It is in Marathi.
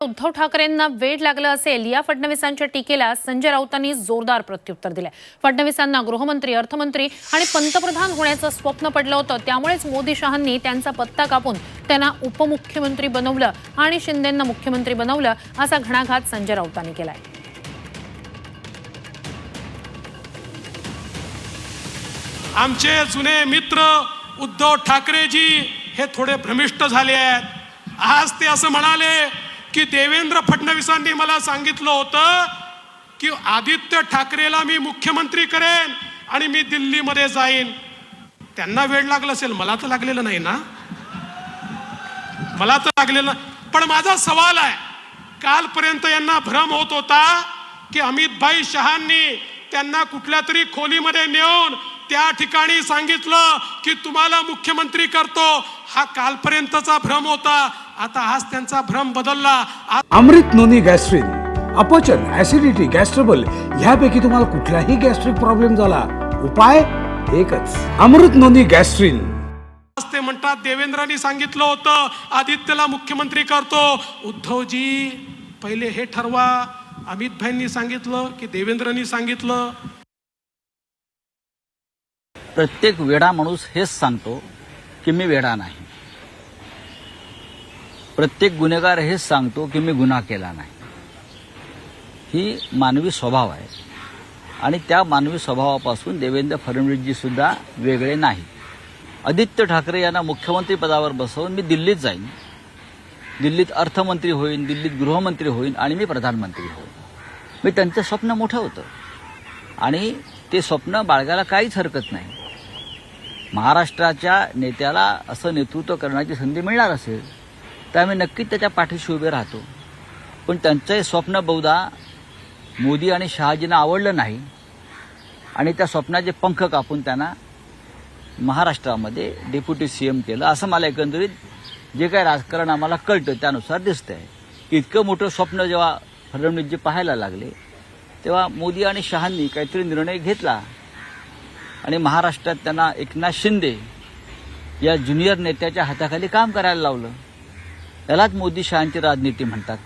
उद्धव ठाकरेंना वेळ लागलं असेल या फडणवीसांच्या टीकेला संजय राऊतांनी जोरदार प्रत्युत्तर दिलंय. फडणवीसांना गृहमंत्री अर्थमंत्री आणि पंतप्रधान होण्याचं स्वप्न पडलं होतं. त्यामुळेच मोदी शहांनी त्यांचा पत्ता कापून त्यांना उपमुख्यमंत्री बनवलं आणि शिंदेंना मुख्यमंत्री बनवलं असा घणाघात संजय राऊतांनी केलाय. आमचे जुने मित्र उद्धव ठाकरेजी हे थोडे भ्रमिष्ट झाले आहेत. आज ते असं म्हणाले की देवेंद्र फडणवीसांनी मला सांगितलं होतं की आदित्य ठाकरेला मी मुख्यमंत्री करेन आणि मी दिल्लीमध्ये जाईन. त्यांना वेळ लागला असेल मला तर लागलेलं नाही ना? मला तर लागलेलं पण माझा सवाल आहे कालपर्यंत यांना भ्रम होत होता की अमित भाई शहांनी त्यांना कुठल्या तरी खोलीमध्ये नेऊन त्या ठिकाणी सांगितलं की तुम्हाला मुख्यमंत्री करतो. हा कालपर्यंतचा भ्रम होता. आता आज त्यांचा भ्रम बदलला. अमृत नोनी गॅस्ट्रिन अपचन ऍसिडिटी गॅस्ट्रबल ह्यापैकी तुम्हाला कुठलाही गॅस्ट्रिक प्रॉब्लेम झाला. उपाय एकच अमृत नोनी गॅस्ट्रिन. आज ते म्हणतात देवेंद्रांनी सांगितलं होतं आदित्यला मुख्यमंत्री करतो. उद्धवजी पहिले हे ठरवा. अमित भाईंनी सांगितलं की देवेंद्रांनी सांगितलं. प्रत्येक वेडा माणूस हेच सांगतो की मी वेडा नाही. प्रत्येक गुन्हेगार हेच सांगतो की मी गुन्हा केला नाही. ही मानवी स्वभाव आहे. आणि त्या मानवी स्वभावापासून देवेंद्र फडणवीसजीसुद्धा वेगळे नाही. आदित्य ठाकरे यांना मुख्यमंत्री पदावर बसवून मी दिल्लीत जाईन. दिल्लीत अर्थमंत्री होईन दिल्लीत गृहमंत्री होईन आणि मी प्रधानमंत्री होईन. मी त्यांचं स्वप्न मोठं होतं. आणि ते स्वप्न बाळगायला काहीच हरकत नाही. महाराष्ट्राच्या नेत्याला असं नेतृत्व करण्याची संधी मिळणार असेल तर आम्ही नक्कीच त्याच्या पाठीशी उभे राहतो. पण त्यांचं हे स्वप्न बहुधा मोदी आणि शहाजींना आवडलं नाही. आणि त्या स्वप्नाचे पंख कापून त्यांना महाराष्ट्रामध्ये डेप्युटी सी एम केलं. असं मला एकंदरीत जे काही राजकारण आम्हाला कळतं त्यानुसार दिसतं आहे इतकं मोठं स्वप्न जेव्हा फडणवीसजी पाहायला लागले तेव्हा मोदी आणि शहांनी काहीतरी निर्णय घेतला. आणि महाराष्ट्रात त्यांना एकनाथ शिंदे या ज्युनियर नेत्याच्या हाताखाली काम करायला लावलं. त्यालाच मोदी शहांची राजनीती म्हणतात.